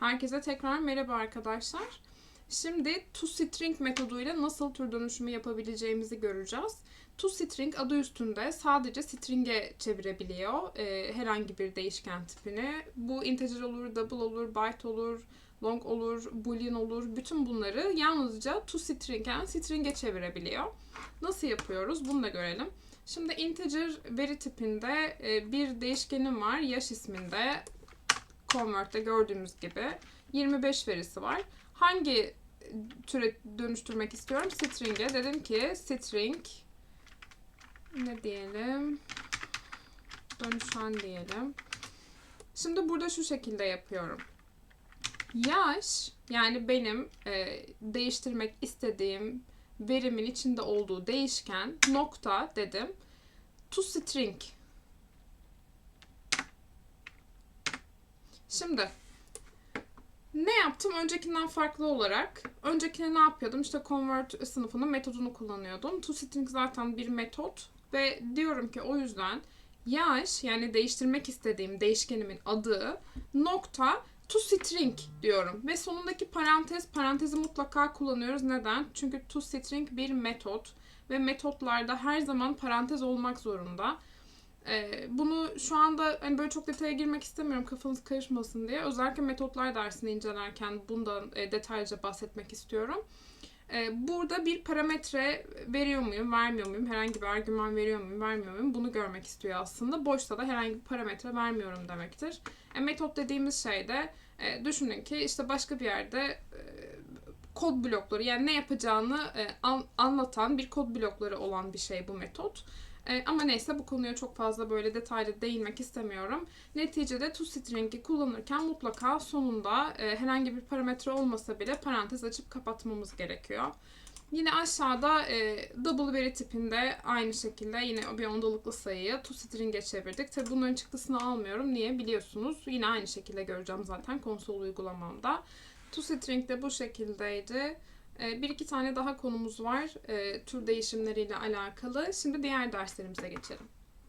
Herkese tekrar merhaba arkadaşlar. Şimdi toString metoduyla nasıl tür dönüşümü yapabileceğimizi göreceğiz. toString adı üstünde sadece string'e çevirebiliyor e, herhangi bir değişken tipini. Bu integer olur, double olur, byte olur, long olur, boolean olur. Bütün bunları yalnızca toString'den string'e çevirebiliyor. Nasıl yapıyoruz? Bunu da görelim. Şimdi integer veri tipinde e, bir değişkenim var. Yaş isminde Convert'te gördüğümüz gibi 25 verisi var. Hangi türe dönüştürmek istiyorum? String'e. Dedim ki string ne diyelim? Dönüşen diyelim. Şimdi burada şu şekilde yapıyorum. Yaş yani benim e, değiştirmek istediğim verimin içinde olduğu değişken nokta dedim. To string Şimdi ne yaptım? Öncekinden farklı olarak. Öncekine ne yapıyordum? İşte convert sınıfının metodunu kullanıyordum. ToString zaten bir metot ve diyorum ki o yüzden yaş yani değiştirmek istediğim değişkenimin adı nokta toString diyorum ve sonundaki parantez parantezi mutlaka kullanıyoruz. Neden? Çünkü toString bir metot ve metotlarda her zaman parantez olmak zorunda. Ee, bunu şu anda hani böyle çok detaya girmek istemiyorum kafanız karışmasın diye. Özellikle metotlar dersini incelerken bundan e, detaylıca bahsetmek istiyorum. Ee, burada bir parametre veriyor muyum, vermiyor muyum, herhangi bir argüman veriyor muyum, vermiyor muyum bunu görmek istiyor aslında. Boşta da herhangi bir parametre vermiyorum demektir. E, metot dediğimiz şey de e, düşünün ki işte başka bir yerde e, kod blokları yani ne yapacağını e, an, anlatan bir kod blokları olan bir şey bu metot. E, ama neyse bu konuya çok fazla böyle detaylı değinmek istemiyorum. Neticede toString'i kullanırken mutlaka sonunda e, herhangi bir parametre olmasa bile parantez açıp kapatmamız gerekiyor. Yine aşağıda e, double veri tipinde aynı şekilde yine bir ondalıklı sayıyı toString'e çevirdik. Tabi bunların çıktısını almıyorum. Niye? Biliyorsunuz. Yine aynı şekilde göreceğim zaten konsol uygulamamda. toString de bu şekildeydi. Ee, Bir iki tane daha konumuz var e, tür değişimleriyle alakalı. Şimdi diğer derslerimize geçelim.